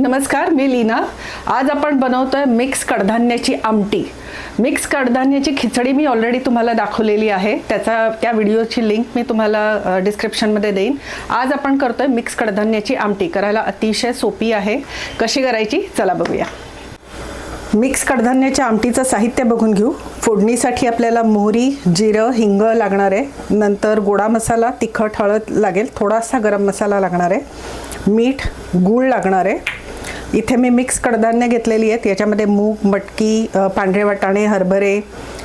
नमस्कार मी लीना. आज आपण बनवतोय मिक्स कडधान्याची आमटी. मिक्स कडधान्याची खिचडी मी ऑलरेडी तुम्हाला दाखवलेली आहे. त्याचा त्या व्हिडिओची लिंक मी तुम्हाला डिस्क्रिप्शनमध्ये देईन. आज आपण करतोय मिक्स कडधान्याची आमटी. करायला अतिशय सोपी आहे. कशी करायची? चला बघूया. मिक्स कडधान्याच्या आमटीचं साहित्य बघून घेऊ. फोडणीसाठी आपल्याला मोहरी जिरं हिंग लागणार आहे. नंतर गोडा मसाला तिखट हळद लागेल. थोडासा गरम मसाला लागणार आहे. मीठ गूळ लागणार आहे. इथे मी मिक्स कडधान्य घेतलेली आहेत. याच्यामध्ये मूग मटकी पांढरे वाटाणे हरभरे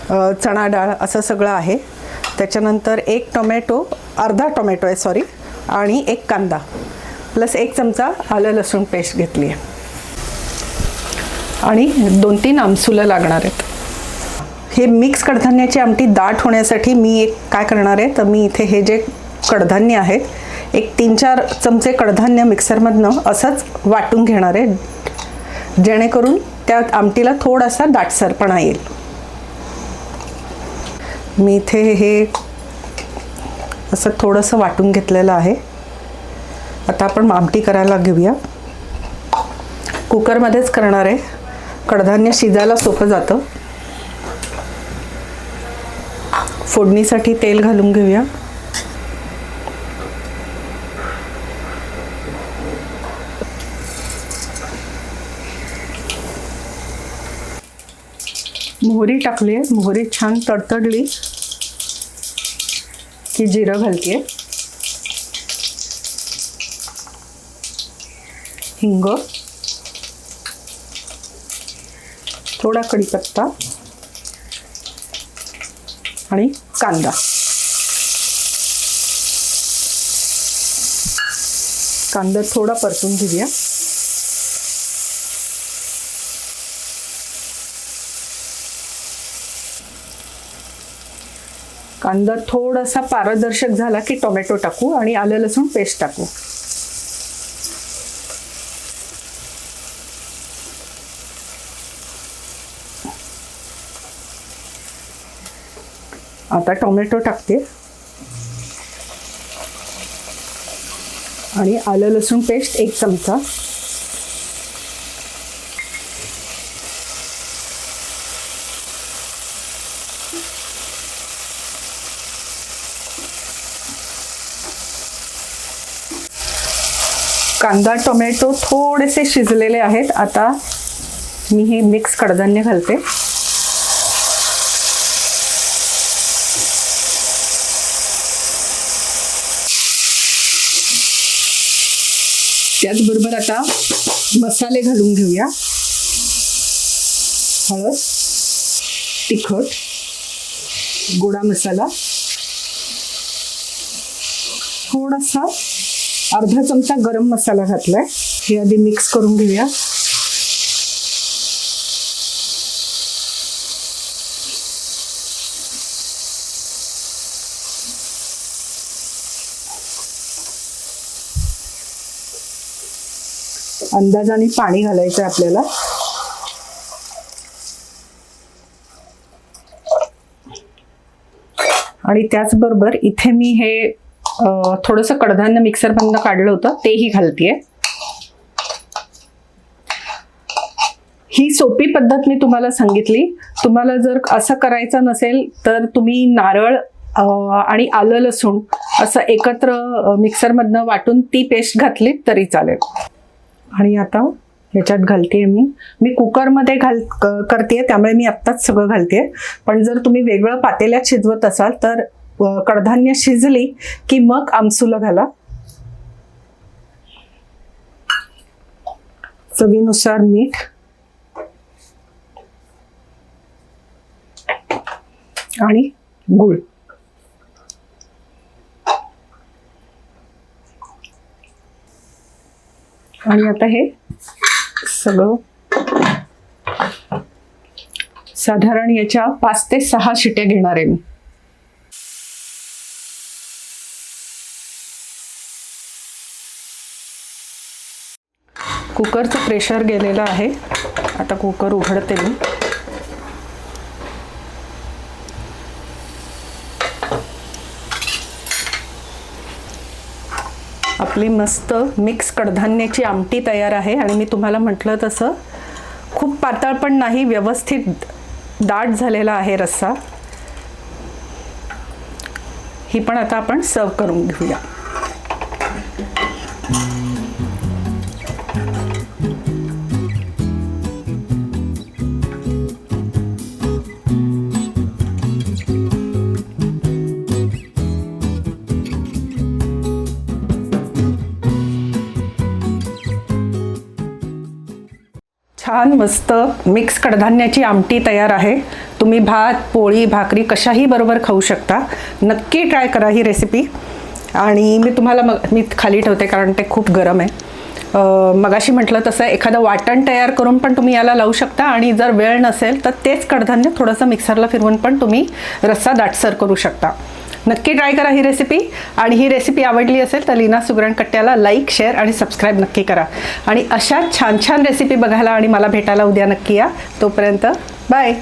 चणा डाळ असं सगळं आहे. त्याच्यानंतर एक टोमॅटो अर्धा टोमॅटो आहे सॉरी आणि एक कांदा. प्लस एक चमचा आलं लसूण पेस्ट घेतली आहे. आणि दोन तीन आमसुलं लागणार आहेत. हे मिक्स कडधान्याची आमटी दाट होण्यासाठी मी एक काय करणार आहे तर मी इथे हे जे कडधान्य आहेत एक तीन चार चमचे कडधान्य मिक्सरमधनं असंच वाटून घेणार आहे. जेणेकरून त्या आमटीला थोडासा दाटसरपणा येईल. मी इथे हे असं थोडंसं वाटून घेतलेलं आहे. आता आपण आमटी करायला घेऊया. कुकरमध्येच करणार आहे. कडधान्य शिजायला सोपं जातं. फोडणीसाठी तेल घालून घेऊया. मोहरी टाकली आहे मोहरी छान तडतडली. की जिरं घालते हिंग. थोडा कढीपत्ता. आणि कांदा. कांदा थोडा परतून घेऊया. कांदा थोडासा पारदर्शक झाला की टोमॅटो टाकू आणि आलं लसूण पेस्ट टाकू. आता टोमॅटो टाकते. आणि आलं लसूण पेस्ट एक चमचा. कांदा, टोमॅटो थोडेसे शिजलेले आहेत. आता मी हे मिक्स कडधान्य घालते. त्याचबरोबर आता मसाले घालून घेऊया. हळद, तिखट, गोडा मसाला. थोडासा अर्धा चमचा गरम मसाला घातलाय. हे आधी मिक्स करून घेऊया. अंदाजाने पाणी घालायचं आहे आपल्याला. आणि त्याचबरोबर इथे मी हे थोडंसं कडधान्य मिक्सरमधनं काढलं होतं तेही घालतीये. ही सोपी पद्धत मी तुम्हाला सांगितली. तुम्हाला जर असं करायचं नसेल तर तुम्ही नारळ आणि आलं लसूण असं एकत्र मिक्सरमधनं वाटून ती पेस्ट घातली तरी चालेल. आणि आता ह्याच्यात घालते मी. मी कुकरमध्ये घाल करते त्यामुळे मी आत्ताच सगळं घालते पण जर तुम्ही वेगळं पातेल्यात शिजवत असाल तर कडधान्य शिजली की मग आमसुलं घाला. चवीनुसार मीठ. आणि गुळ. आणि आता हे सगळं साधारण याच्या पाच ते सहा शिट्या घेणार आहे मी. कुकरचं प्रेशर गेलेलं आहे. आता कुकर उघडते मी. आपली मस्त मिक्स कडधान्याची आमटी तयार आहे आणि मी तुम्हाला म्हटलं तसं खूप पातळ पण नाही व्यवस्थित दाट झालेला आहे रस्सा. ही पण आता आपण सर्व करून घेऊया. छान मस्त मिक्स कडधान्याची आमटी तयार आहे. तुम्ही भात पोळी भाकरी कशाही बरोबर खाऊ शकता. नक्की ट्राय करा ही रेसिपी आणि मी तुम्हाला मग मी खाली ठेवते कारण ते खूप गरम आहे. मगाशी म्हटलं तसं एखादं वाटण तयार करून पण तुम्ही याला लावू शकता आणि जर वेळ नसेल तर तेच कडधान्य थोडंसं मिक्सरला फिरवून पण तुम्ही रस्सा दाटसर करू शकता. नक्की ट्राय करा ही रेसिपी आणि ही रेसिपी आवडली असेल तर लीना सुगरण कट्ट्याला लाईक शेअर आणि सबस्क्राईब नक्की करा. आणि अशा छान छान रेसिपी बघायला आणि मला भेटायला उद्या नक्की या. तोपर्यंत बाय